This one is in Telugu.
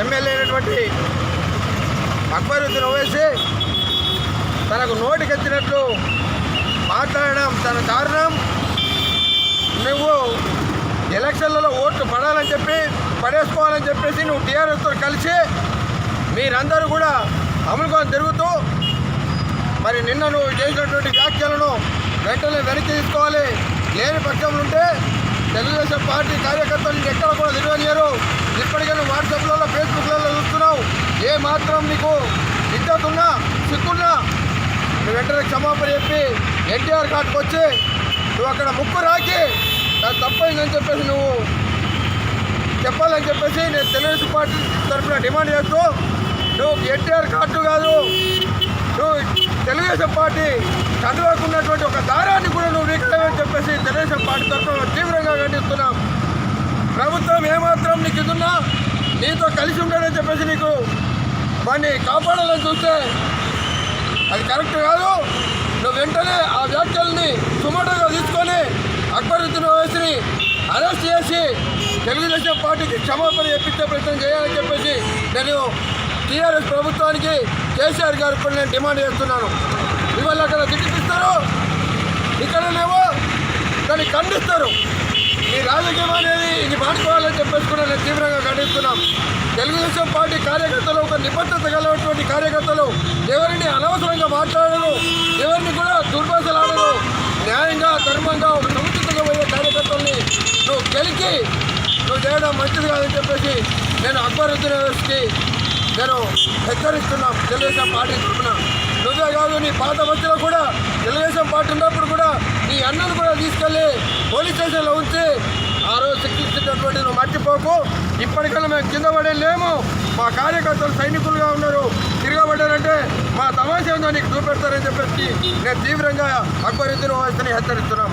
ఎమ్మెల్యే అయినటువంటి అక్బరుద్దీన్ ఓవైసీ తనకు నోటికెత్తినట్లు మాట్లాడడం తన కారణం నువ్వు ఎలక్షన్లలో ఓట్లు పడాలని చెప్పి పడేసుకోవాలని చెప్పేసి నువ్వు టీఆర్ఎస్తో కలిసి మీరందరూ కూడా అమలుకొని తిరుగుతూ మరి నిన్న నువ్వు చేసినటువంటి వ్యాఖ్యలను వెంటనే వెనక్కి తీసుకోవాలి. లేని పక్షంలో ఉంటే తెలుగుదేశం పార్టీ కార్యకర్తలు ఎక్కడ కూడా తెలియనియరు ఇప్పటికైనా వాట్సాప్లలో ఫేస్బుక్లలో చూస్తున్నావు. ఏ మాత్రం నీకు ఇద్దతున్నా సిక్కున్నా నువ్వు వెంటనే క్షమాపణ చెప్పి ఎన్టీఆర్ ఘాట్కి వచ్చి నువ్వు అక్కడ ముక్కు రాకి నాకు తప్పైందని చెప్పేసి నువ్వు చెప్పాలని చెప్పేసి నేను తెలుగుదేశం పార్టీ తరఫున డిమాండ్ చేస్తూ నువ్వు ఎన్టీఆర్ కార్డు కాదు నువ్వు తెలుగుదేశం పార్టీ చదువుకున్నటువంటి ఒక దారాన్ని కూడా నువ్వు వీకలేవని చెప్పేసి తెలుగుదేశం పార్టీ తరఫున నీతో కలిసి ఉండదని చెప్పేసి నీకు వాడిని కాపాడాలని చూస్తే అది కరెక్ట్ కాదు. నువ్వు వెంటనే ఆ వ్యాఖ్యల్ని సుమటగా తీసుకొని అక్బరుద్దీన్ ఓవైసీని అరెస్ట్ చేసి తెలుగుదేశం పార్టీకి క్షమాపణ చెప్పించే ప్రయత్నం చేయాలని చెప్పేసి నేను టీఆర్ఎస్ ప్రభుత్వానికి కేసీఆర్ గారు కూడా నేను డిమాండ్ చేస్తున్నాను. ఇవాళ అక్కడ తిట్టిపిస్తారు. ఇక్కడనేమో దాన్ని ఖండిస్తారు. ఈ రాజకీయం అనేది ఇది మాట్లాడాలని చెప్పేసి కూడా నేను తీవ్రంగా ఖండిస్తున్నాం తెలుగుదేశం పార్టీ కార్యకర్తలు ఒక నిబద్ధత కలిగినటువంటి కార్యకర్తలు ఎవరిని అనవసరంగా మాట్లాడరు ఎవరిని కూడా దుర్భాషలాడరు. న్యాయంగా ధర్మంగా ఒక సముచితంగా పోయే కార్యకర్తల్ని నువ్వు గెలిచి నువ్వు చేయడం మంచిది కాదని చెప్పేసి నేను అక్బరుద్దీన్ వ్యవస్థకి నేను హెచ్చరిస్తున్నాం. తెలుగుదేశం పార్టీ తరఫున. నువ్వే కాదు నీ పాత మధ్యలో కూడా తెలుగుదేశం పార్టీ ఉన్నప్పుడు కూడా నీ అన్నను కూడా తీసుకెళ్ళి పోలీస్ స్టేషన్లో ఉంచి ఆ రోజు శిక్షించినటువంటి నువ్వు మర్చిపోకు. ఇప్పటికల్లా మేము కింద పడే లేము మా కార్యకర్తలు సైనికులుగా ఉన్నారు. తిరగబడ్డారంటే మా తమాషా ఉందో నీకు చూపెడతారని చెప్పేసి నేను తీవ్రంగా అక్బరుద్దీన్ ఓవైసీని హెచ్చరిస్తున్నాం.